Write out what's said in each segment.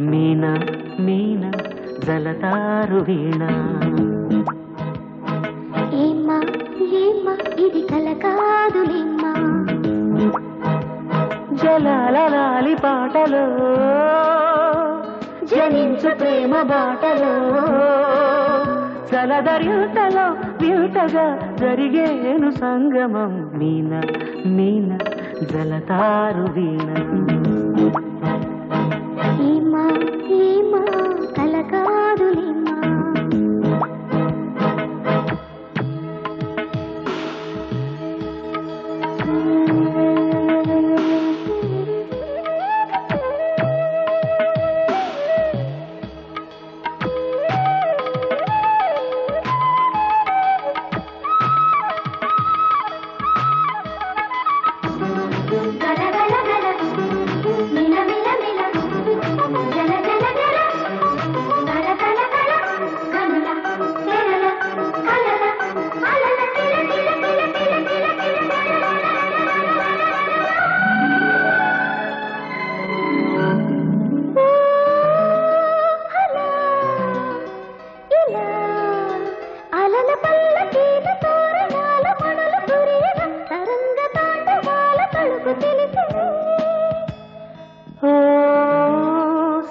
మీన మీన జలతారు వీణ. ఏమ్మా ఏమ్మా ఇది కల కాదులేమ్మా జలాల లాలి పాటలో జనించు ప్రేమ బాటలో. చలదరింతలో వింతగా జరిగేను సంగమం మీన మీన జలతారు వీణ. ఏమ్మా ఏమ్మా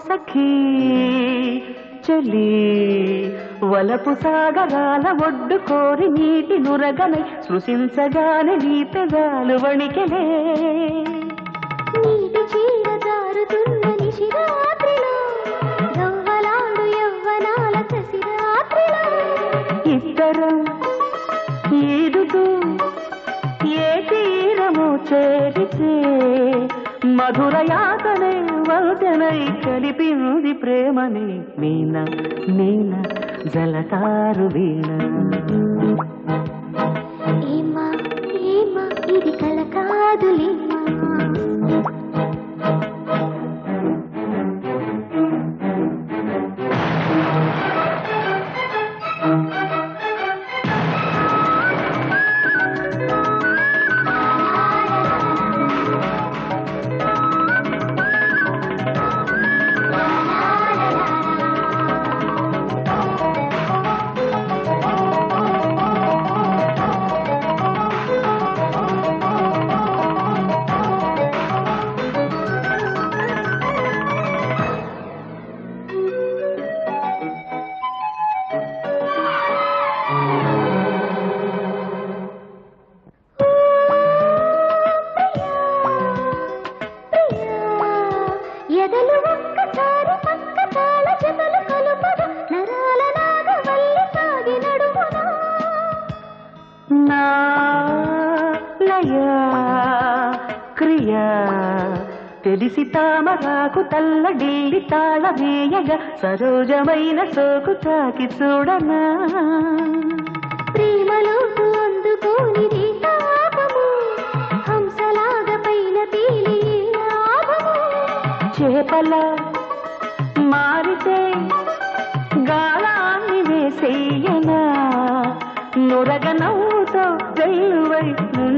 సఖీ చెలి వలపు సాగరాల ఒడ్డు కోరి నీటి నురగనై సృశించగానే నీతగాలు పెదాలు వణికెలే. నీటి చీర జారుతున్న నిశిరా మధుర యాతనే వదనై కలిపింది ప్రేమని మీన మీన జలతారు వీణ. క్రియ తెలిసి తామరాకు తల్లడిల్లి తాళవేయగా సరోజమైన సోకు తాకి చూడనా. ప్రేమలోకు అందుకోనిది తాపము హంసలాగ పైన తేలి చేపల మారితే గాలాన్ని వేసేయనా. నురగ నవ్వుతో వెల్లువై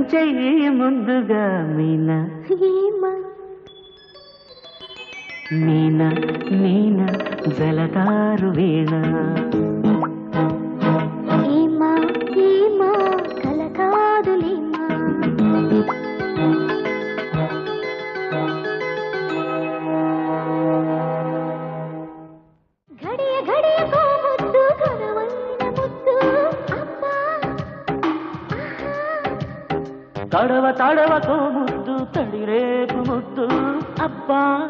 నుంచెయ్యి ముందుగా మీన. మీన మీన జలతారు వీణ. తడవ తడవకో ముద్దు తడిరేపు ముద్దు. అబ్బా